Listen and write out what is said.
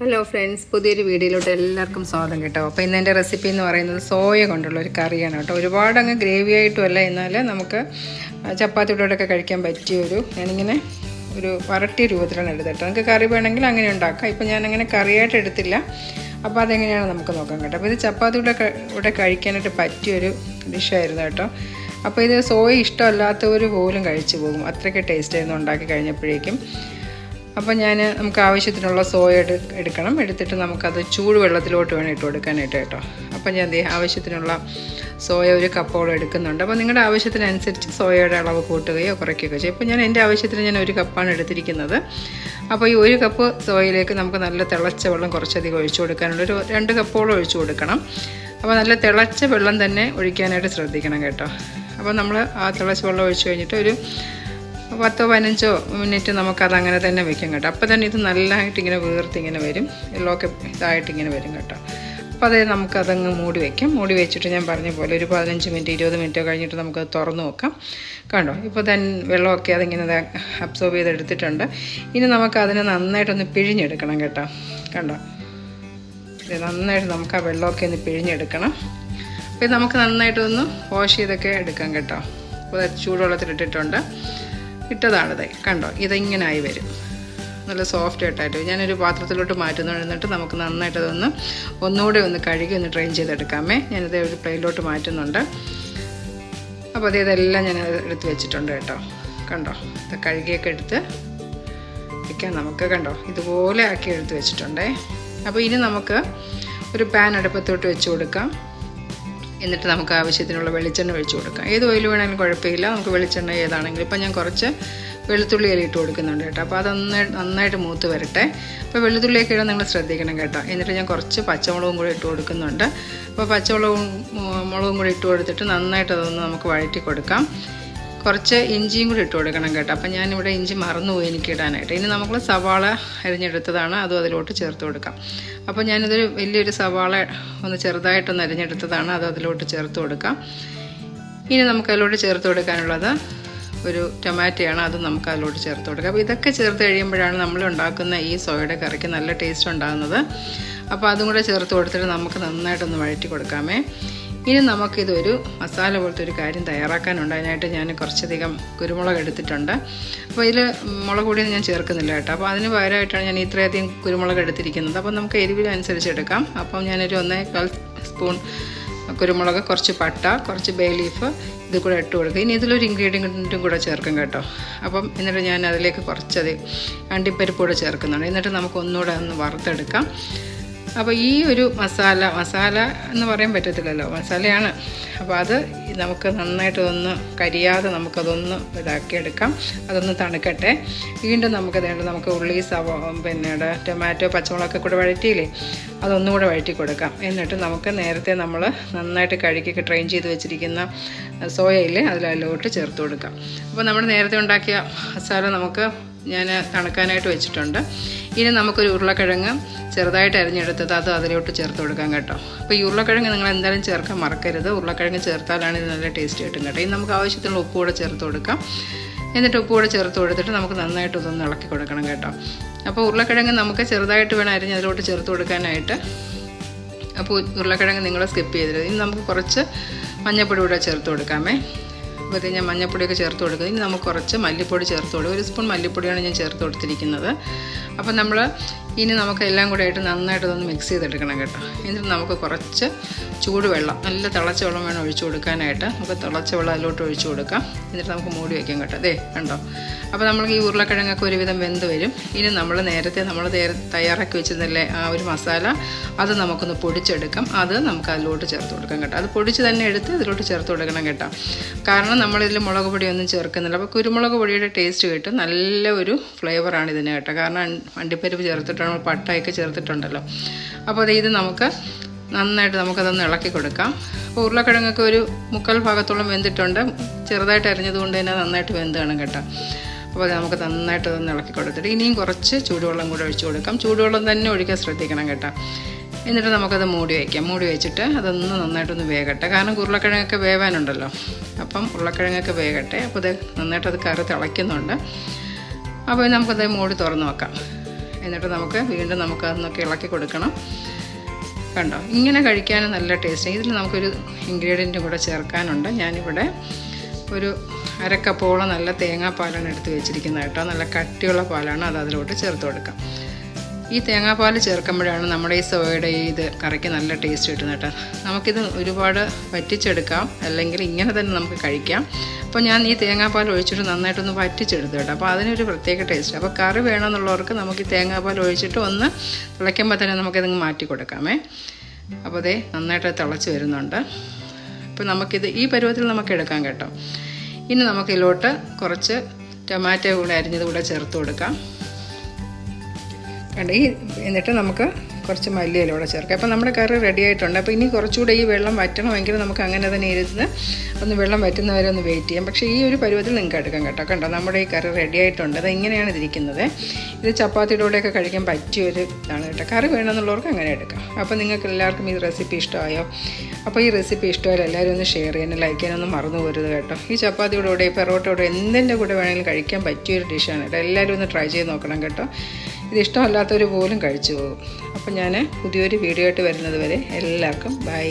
Hello friends പുതിയൊരു വീഡിയോയിലോട്ട് എല്ലാവർക്കും സ്വാഗതം കേട്ടോ. അപ്പോൾ ഇന്ന് എന്റെ റെസിപ്പി എന്ന് പറയുന്നത് സോയ കൊണ്ടുള്ള ഒരു കറിയാണ് കേട്ടോ. ഒരുപാട് അങ്ങ് ഗ്രേവി ആയിട്ടുമല്ല എന്നാൽ നമുക്ക് ചപ്പാത്തിയോടൊക്കെ കഴിക്കാൻ പറ്റിയ ഒരു ഞാനിങ്ങനെ ഒരു വരട്ടിയ രൂപത്തിലാണ് എടുത്തിട്ട് നമുക്ക് കറി വേണമെങ്കിൽ അങ്ങനെ ഉണ്ടാക്കാം. ഇപ്പോൾ ഞാനങ്ങനെ കറിയായിട്ട് എടുത്തില്ല. അപ്പോൾ അതെങ്ങനെയാണ് നമുക്ക് നോക്കാം കേട്ടോ. അപ്പോൾ ഇത് ചപ്പാത്തിയുടെ കൂടെ കഴിക്കാനായിട്ട് പറ്റിയൊരു ഡിഷായിരുന്നു കേട്ടോ. അപ്പോൾ ഇത് സോയ ഇഷ്ടമല്ലാത്തവർ പോലും കഴിച്ചു പോകും. അത്രയ്ക്ക് ടേസ്റ്റ് ആയിരുന്നു ഉണ്ടാക്കി കഴിഞ്ഞപ്പോഴേക്കും. അപ്പോൾ ഞാൻ നമുക്ക് ആവശ്യത്തിനുള്ള സോയ എടുക്കണം. എടുത്തിട്ട് നമുക്കത് ചൂട് വെള്ളത്തിലോട്ട് വേണം ഇട്ട് കൊടുക്കാനായിട്ട് കേട്ടോ. അപ്പോൾ ഞാൻ ദേ ആവശ്യത്തിനുള്ള സോയ ഒരു കപ്പോളം എടുക്കുന്നുണ്ട്. അപ്പോൾ നിങ്ങളുടെ ആവശ്യത്തിനനുസരിച്ച് സോയയുടെ അളവ് കൂട്ടുകയോ കുറയ്ക്കുകയോ ചെയ്യും. ഇപ്പോൾ ഞാൻ എന്റെ ആവശ്യത്തിന് ഞാൻ ഒരു കപ്പാണ് എടുത്തിരിക്കുന്നത്. അപ്പോൾ ഈ ഒരു കപ്പ് സോയയിലേക്ക് നമുക്ക് നല്ല തിളച്ച വെള്ളം കുറച്ചധികം ഒഴിച്ചു കൊടുക്കാനുള്ള ഒരു രണ്ട് കപ്പോളം ഒഴിച്ചു കൊടുക്കണം. അപ്പോൾ നല്ല തിളച്ച വെള്ളം തന്നെ ഒഴിക്കാനായിട്ട് ശ്രദ്ധിക്കണം കേട്ടോ. അപ്പോൾ നമ്മൾ ആ തിളച്ച വെള്ളം ഒഴിച്ചു കഴിഞ്ഞിട്ട് ഒരു പത്തോ പതിനഞ്ചോ മിനിറ്റ് നമുക്കത് അങ്ങനെ തന്നെ വെക്കാം കേട്ടോ. അപ്പോൾ തന്നെ ഇത് നല്ലതായിട്ട് ഇങ്ങനെ വീർത്ത് ഇങ്ങനെ വരും. എല്ലൊക്കെ ഇതായിട്ട് ഇങ്ങനെ വരും കേട്ടോ. അപ്പോൾ അതേ നമുക്കതങ്ങ് മൂടി വയ്ക്കാം മൂടി വെച്ചിട്ട് ഞാൻ പറഞ്ഞ പോലെ ഒരു പതിനഞ്ച് മിനിറ്റ് ഇരുപത് മിനിറ്റോ കഴിഞ്ഞിട്ട് നമുക്ക് തുറന്ന് നോക്കാം. കണ്ടോ? ഇപ്പോൾ തൻ വെള്ളമൊക്കെ അതിങ്ങനെ അബ്സോർബ് ചെയ്തെടുത്തിട്ടുണ്ട്. ഇനി നമുക്കതിനെ നന്നായിട്ടൊന്ന് പിഴിഞ്ഞെടുക്കണം കേട്ടോ. കണ്ടോ? നന്നായിട്ട് നമുക്ക് ആ വെള്ളമൊക്കെ ഒന്ന് പിഴിഞ്ഞെടുക്കണം. അപ്പോൾ നമുക്ക് നന്നായിട്ടൊന്ന് വാഷ് ചെയ്തൊക്കെ എടുക്കാം കേട്ടോ. അപ്പോൾ ചൂടുവെള്ളത്തിലിട്ടിട്ടുണ്ട്. ഇട്ടതാണിത് കണ്ടോ? ഇതിങ്ങനായി വരും. നല്ല സോഫ്റ്റ് ആയിട്ടായിട്ട് ഞാനൊരു പാത്രത്തിലോട്ട് മാറ്റുന്നു എന്നിട്ട് നമുക്ക് നന്നായിട്ട് അതൊന്ന് ഒന്നുകൂടെ ഒന്ന് കഴുകി ഒന്ന് ട്രെയിൻ ചെയ്തെടുക്കാമേ. ഞാനിത് ഒരു പ്ലേറ്റിലോട്ട് മാറ്റുന്നുണ്ട്. അപ്പോൾ അത് ഇതെല്ലാം ഞാൻ എടുത്ത് വെച്ചിട്ടുണ്ട് കേട്ടോ. കണ്ടോ? ഇത് കഴുകിയൊക്കെ എടുത്ത് വയ്ക്കാം നമുക്ക്. കണ്ടോ? ഇതുപോലെ ആക്കി എടുത്ത് വെച്ചിട്ടുണ്ടേ. അപ്പോൾ ഇനി നമുക്ക് ഒരു പാൻ അടുപ്പത്തോട്ട് വെച്ച് കൊടുക്കാം. എന്നിട്ട് നമുക്ക് ആവശ്യത്തിനുള്ള വെളിച്ചെണ്ണ ഒഴിച്ചു കൊടുക്കാം. ഏത് ഓയിൽ വേണമെങ്കിലും കുഴപ്പമില്ല. നമുക്ക് വെളിച്ചെണ്ണ ഏതാണെങ്കിലും. ഇപ്പം ഞാൻ കുറച്ച് വെളുത്തുള്ളി ഇല ഇട്ട് കൊടുക്കുന്നുണ്ട് കേട്ടോ. അപ്പോൾ അതൊന്ന് നന്നായിട്ട് മൂത്ത് വരട്ടെ. അപ്പോൾ വെളുത്തുള്ളിയൊക്കെ ഇടാൻ നിങ്ങൾ ശ്രദ്ധിക്കണം കേട്ടോ. എന്നിട്ട് ഞാൻ കുറച്ച് പച്ചമുളകും കൂടി ഇട്ട് കൊടുക്കുന്നുണ്ട്. അപ്പോൾ പച്ചമുളകും മുളകും കൂടി ഇട്ട് കൊടുത്തിട്ട് നന്നായിട്ട് അതൊന്ന് നമുക്ക് വഴറ്റി കൊടുക്കാം. കുറച്ച് ഇഞ്ചിയും കൂടി ഇട്ട് കൊടുക്കണം കേട്ടോ. അപ്പം ഞാനിവിടെ ഇഞ്ചി മറന്നുപോയി എനിക്ക് ഇടാനായിട്ട്. ഇനി നമുക്ക് സവാള അരിഞ്ഞെടുത്തതാണ്. അതും അതിലോട്ട് ചേർത്ത് കൊടുക്കാം. അപ്പോൾ ഞാനിതൊരു വലിയൊരു സവാള ഒന്ന് ചെറുതായിട്ടൊന്ന് അരിഞ്ഞെടുത്തതാണ്. അത് അതിലോട്ട് ചേർത്ത് കൊടുക്കാം. ഇനി നമുക്ക് അതിലോട്ട് ചേർത്ത് കൊടുക്കാനുള്ളത് ഒരു ടൊമാറ്റോയാണ്. അത് നമുക്ക് അതിലോട്ട് ചേർത്ത് കൊടുക്കാം. അപ്പോൾ ഇതൊക്കെ ചേർത്ത് കഴിയുമ്പോഴാണ് നമ്മൾ ഉണ്ടാക്കുന്ന ഈ സോയയുടെ കറിക്ക് നല്ല ടേസ്റ്റ് ഉണ്ടാകുന്നത്. അപ്പോൾ അതും കൂടെ ചേർത്ത് കൊടുത്തിട്ട് നമുക്ക് നന്നായിട്ടൊന്ന് വഴറ്റി കൊടുക്കാമേ. ഇനി നമുക്കിതൊരു മസാല പോലത്തെ ഒരു കാര്യം തയ്യാറാക്കാനുണ്ട്. അതിനായിട്ട് ഞാൻ കുറച്ചധികം കുരുമുളക് എടുത്തിട്ടുണ്ട്. അപ്പോൾ ഇതിൽ മുളക് പൊടിയൊന്നും ഞാൻ ചേർക്കുന്നില്ല കേട്ടോ. അപ്പോൾ അതിന് പകരമായിട്ടാണ് ഞാൻ ഇത്രയധികം കുരുമുളക് എടുത്തിരിക്കുന്നത്. അപ്പോൾ നമുക്ക് എരിവിനനുസരിച്ച് എടുക്കാം. അപ്പം ഞാനൊരു ഒന്നേകാൽ സ്പൂൺ കുരുമുളക് കുറച്ച് പട്ട കുറച്ച് ബേ ലീഫ് ഇത് കൂടെ ഇട്ട് കൊടുക്കുക. ഇനി ഇതിലൊരു ഇൻഗ്രീഡിയന്റും കൂടെ ചേർക്കും കേട്ടോ. അപ്പം എന്നിട്ട് ഞാൻ അതിലേക്ക് കുറച്ചത് അണ്ടിപ്പരിപ്പ് കൂടെ ചേർക്കുന്നുണ്ട്. എന്നിട്ട് നമുക്ക് ഒന്നുകൂടെ ഒന്ന് വറുത്തെടുക്കാം. അപ്പോൾ ഈ ഒരു മസാല മസാല എന്ന് പറയാൻ പറ്റത്തില്ലല്ലോ. മസാലയാണ്. അപ്പോൾ അത് നമുക്ക് നന്നായിട്ടൊന്ന് കരിയാതെ നമുക്കതൊന്ന് ഇതാക്കിയെടുക്കാം. അതൊന്ന് തണുക്കട്ടെ. വീണ്ടും നമുക്ക് വേണ്ട നമുക്ക് ഉള്ളി സവ പിന്നെ ടൊമാറ്റോ പച്ചമുളകൊക്കെ കൂടെ വഴറ്റിയില്ലേ? അതൊന്നും കൂടെ വഴറ്റി കൊടുക്കാം എന്നിട്ട് നമുക്ക് നേരത്തെ നമ്മൾ നന്നായിട്ട് കഴുകിയൊക്കെ ട്രെയിൻ ചെയ്ത് വെച്ചിരിക്കുന്ന സോയയിൽ അതിലോട്ട് ചേർത്ത് കൊടുക്കാം. അപ്പോൾ നമ്മൾ നേരത്തെ ഉണ്ടാക്കിയ മസാല നമുക്ക് ഞാൻ തണുക്കാനായിട്ട് വെച്ചിട്ടുണ്ട്. ഇനി നമുക്കൊരു ഉരുളക്കിഴങ്ങ് ചെറുതായിട്ട് അരിഞ്ഞെടുത്തത് അത് അതിലോട്ട് ചേർത്ത് കൊടുക്കാം കേട്ടോ. അപ്പോൾ ഈ ഉരുളക്കിഴങ്ങ് നിങ്ങൾ എന്തായാലും ചേർക്കാൻ മറക്കരുത്. ഉരുളക്കിഴങ്ങ് ചേർത്താലാണ് ഇത് നല്ല ടേസ്റ്റ് കിട്ടും കേട്ടോ. ഇനി നമുക്ക് ആവശ്യത്തിനുള്ള ഉപ്പ് കൂടെ ചേർത്ത് കൊടുക്കാം. എന്നിട്ട് ഉപ്പ് കൂടെ ചേർത്ത് കൊടുത്തിട്ട് നമുക്ക് നന്നായിട്ട് ഇതൊന്ന് ഇളക്കി കൊടുക്കണം കേട്ടോ. അപ്പോൾ ഉരുളക്കിഴങ്ങ് നമുക്ക് ചെറുതായിട്ട് വേണം അരിഞ്ഞ് അതിലോട്ട് ചേർത്ത് കൊടുക്കാനായിട്ട്. അപ്പോൾ ഉരുളക്കിഴങ്ങ് നിങ്ങൾ സ്കിപ്പ് ചെയ്തത് ഇനി നമുക്ക് കുറച്ച് മഞ്ഞപ്പൊടി കൂടെ ചേർത്ത് കൊടുക്കാമേ. അപ്പോൾ ഞാൻ മഞ്ഞപ്പൊടിയൊക്കെ ചേർത്ത് കൊടുക്കുന്നത് ഇനി നമുക്ക് കുറച്ച് മല്ലിപ്പൊടി ചേർത്ത് കൊടുക്കും. ഒരു സ്പൂൺ മല്ലിപ്പൊടിയാണ് ഞാൻ ചേർത്ത് കൊടുത്തിരിക്കുന്നത്. അപ്പോൾ നമ്മൾ ഇനി നമുക്ക് എല്ലാം കൂടെ ആയിട്ട് നന്നായിട്ട് ഇതൊന്ന് മിക്സ് ചെയ്തെടുക്കണം കേട്ടോ. എന്നിട്ട് നമുക്ക് കുറച്ച് ചൂടുവെള്ളം നല്ല തിളച്ച വെള്ളം വേണം ഒഴിച്ചു കൊടുക്കാനായിട്ട്. നമുക്ക് തിളച്ച വെള്ളം അതിലോട്ട് ഒഴിച്ചു കൊടുക്കാം. എന്നിട്ട് നമുക്ക് മൂടി വയ്ക്കാം കേട്ടോ. അതെ കണ്ടോ? അപ്പോൾ നമുക്ക് ഈ ഉരുളക്കിഴങ്ങൊക്കെ ഒരുവിധം വെന്ത് വരും. ഇനി നമ്മൾ നേരത്തെ നമ്മൾ തയ്യാറാക്കി വെച്ചിരുന്നില്ലേ ആ ഒരു മസാല അത് നമുക്കൊന്ന് പൊടിച്ചെടുക്കാം. അത് നമുക്ക് അതിലോട്ട് ചേർത്ത് കൊടുക്കാം കേട്ടോ. അത് പൊടിച്ച് തന്നെ എടുത്ത് അതിലോട്ട് ചേർത്ത് കൊടുക്കണം കേട്ടോ. കാരണം നമ്മളിതിൽ മുളക് പൊടിയൊന്നും ചേർക്കുന്നില്ല. അപ്പോൾ കുരുമുളക് പൊടിയുടെ ടേസ്റ്റ് കിട്ടും. നല്ല ഒരു ഫ്ലേവറാണ് ഇതിന് കേട്ടോ. കാരണം അണ്ടിപ്പരിപ്പ് ചേർത്തിട്ടാണ് പട്ടയൊക്കെ ചേർത്തിട്ടുണ്ടല്ലോ. അപ്പോൾ അത് ഇത് നമുക്ക് നന്നായിട്ട് നമുക്കതൊന്ന് ഇളക്കി കൊടുക്കാം. അപ്പോൾ ഉരുളക്കിഴങ്ങൊക്കെ ഒരു മുക്കാൽ ഭാഗത്തോളം വെന്തിട്ടുണ്ട്. ചെറുതായിട്ട് അരിഞ്ഞത് കൊണ്ട് തന്നെ നന്നായിട്ട് വെന്ത് കാണും കേട്ടോ. അപ്പോൾ നമുക്ക് നന്നായിട്ട് അതൊന്ന് ഇളക്കി കൊടുത്തിട്ട് ഇനിയും കുറച്ച് ചൂടുവെള്ളം കൂടെ ഒഴിച്ചു കൊടുക്കാം. ചൂടുവെള്ളം തന്നെ ഒഴിക്കാൻ ശ്രദ്ധിക്കണം കേട്ടോ. എന്നിട്ട് നമുക്കത് മൂടി വയ്ക്കാം. മൂടി വെച്ചിട്ട് അതൊന്ന് നന്നായിട്ടൊന്ന് വേകട്ടെ. കാരണം ഉരുളക്കിഴങ്ങൊക്കെ വേവാനുണ്ടല്ലോ. അപ്പം ഉരുളക്കിഴങ്ങൊക്കെ വേകട്ടെ. അപ്പോൾ ഇത് നന്നായിട്ട് അത് കറി തിളയ്ക്കുന്നുണ്ട്. അപ്പോൾ നമുക്കത് മൂടി തുറന്ന് വെക്കാം. എന്നിട്ട് നമുക്ക് വീണ്ടും നമുക്ക് അതൊന്നൊക്കെ ഇളക്കി കൊടുക്കണം. കണ്ടോ? ഇങ്ങനെ കഴിക്കാനും നല്ല ടേസ്റ്റ് ഇതിൽ നമുക്കൊരു ഇൻഗ്രീഡിയന്റും കൂടെ ചേർക്കാനുണ്ട്. ഞാനിവിടെ ഒരു അരക്കപ്പോളം നല്ല തേങ്ങാപ്പാലാണ് എടുത്ത് വെച്ചിരിക്കുന്നത് കേട്ടോ. നല്ല കട്ടിയുള്ള പാലാണ് അത് അതിലോട്ട് ചേർത്ത് കൊടുക്കാം. ഈ തേങ്ങാപ്പാൽ ചേർക്കുമ്പോഴാണ് നമ്മുടെ ഈ സോയയുടെ ഇത് കറിക്ക് നല്ല ടേസ്റ്റ് കിട്ടുന്നത് കേട്ടോ. നമുക്കിത് ഒരുപാട് വറ്റിച്ചെടുക്കാം. അല്ലെങ്കിൽ ഇങ്ങനെ തന്നെ നമുക്ക് കഴിക്കാം. അപ്പോൾ ഞാൻ ഈ തേങ്ങാപ്പാൽ ഒഴിച്ചിട്ട് നന്നായിട്ടൊന്ന് വറ്റിച്ചെടുത്തു കേട്ടോ. അപ്പോൾ അതിനൊരു പ്രത്യേക ടേസ്റ്റ് അപ്പോൾ കറി വേണമെന്നുള്ളവർക്ക് നമുക്ക് ഈ തേങ്ങാപ്പാൽ ഒഴിച്ചിട്ട് ഒന്ന് തിളയ്ക്കുമ്പോൾ തന്നെ നമുക്കിതങ്ങ് മാറ്റി കൊടുക്കാമേ. അപ്പോൾ അതേ നന്നായിട്ട് തിളച്ച് വരുന്നുണ്ട്. അപ്പോൾ നമുക്കിത് ഈ പരുവത്തിൽ നമുക്ക് എടുക്കാം കേട്ടോ. ഇനി നമുക്കിതിലോട്ട് കുറച്ച് ടൊമാറ്റോ കൂടെ അരിഞ്ഞത് കൂടെ ചേർത്ത് കൊടുക്കാം. കണ്ട എന്നിട്ട് നമുക്ക് കുറച്ച് മല്ലിയിലൂടെ ചേർക്കാം. അപ്പോൾ നമ്മുടെ കറി റെഡി ആയിട്ടുണ്ട്. അപ്പോൾ ഇനി കുറച്ചുകൂടെ ഈ വെള്ളം വറ്റണമെങ്കിൽ നമുക്ക് അങ്ങനെ തന്നെ ഇരുന്ന് ഒന്ന് വെള്ളം വറ്റുന്നവരെ ഒന്ന് വെയിറ്റ് ചെയ്യാം. പക്ഷേ ഈ ഒരു പരുവത്തിൽ നിങ്ങൾക്ക് എടുക്കാം കേട്ടോ. കണ്ടോ? നമ്മുടെ ഈ കറി റെഡി ആയിട്ടുണ്ട്. അത് ഇങ്ങനെയാണ് ഇതിരിക്കുന്നത്. ഇത് ചപ്പാത്തിയുടെ കൂടെയൊക്കെ കഴിക്കാൻ പറ്റിയ ഒരു ഇതാണ് കേട്ടോ. കറി വേണമെന്നുള്ളവർക്ക് അങ്ങനെ എടുക്കാം. അപ്പോൾ നിങ്ങൾക്ക് എല്ലാവർക്കും ഈ റെസിപ്പി ഇഷ്ടമായോ? അപ്പോൾ ഈ റെസിപ്പി ഇഷ്ടമായാലും എല്ലാവരും ഒന്ന് ഷെയർ ചെയ്യാനും ലൈക്ക് ചെയ്യാനൊന്നും മറന്നു പോരുത് കേട്ടോ. ഈ ചപ്പാത്തിയുടെ കൂടെ പെറോട്ടയുടെ എന്തിന്റെ കൂടെ വേണമെങ്കിലും കഴിക്കാൻ പറ്റിയൊരു ഡിഷാണ് കേട്ടോ. എല്ലാവരും ഒന്ന് ട്രൈ ചെയ്ത് നോക്കണം കേട്ടോ. ഇത് ഇഷ്ടമല്ലാത്തവർ പോലും കഴിച്ചു പോകും. അപ്പോൾ ഞാൻ പുതിയൊരു വീഡിയോ ആയിട്ട് വരുന്നത് വരെ എല്ലാവർക്കും ബൈ.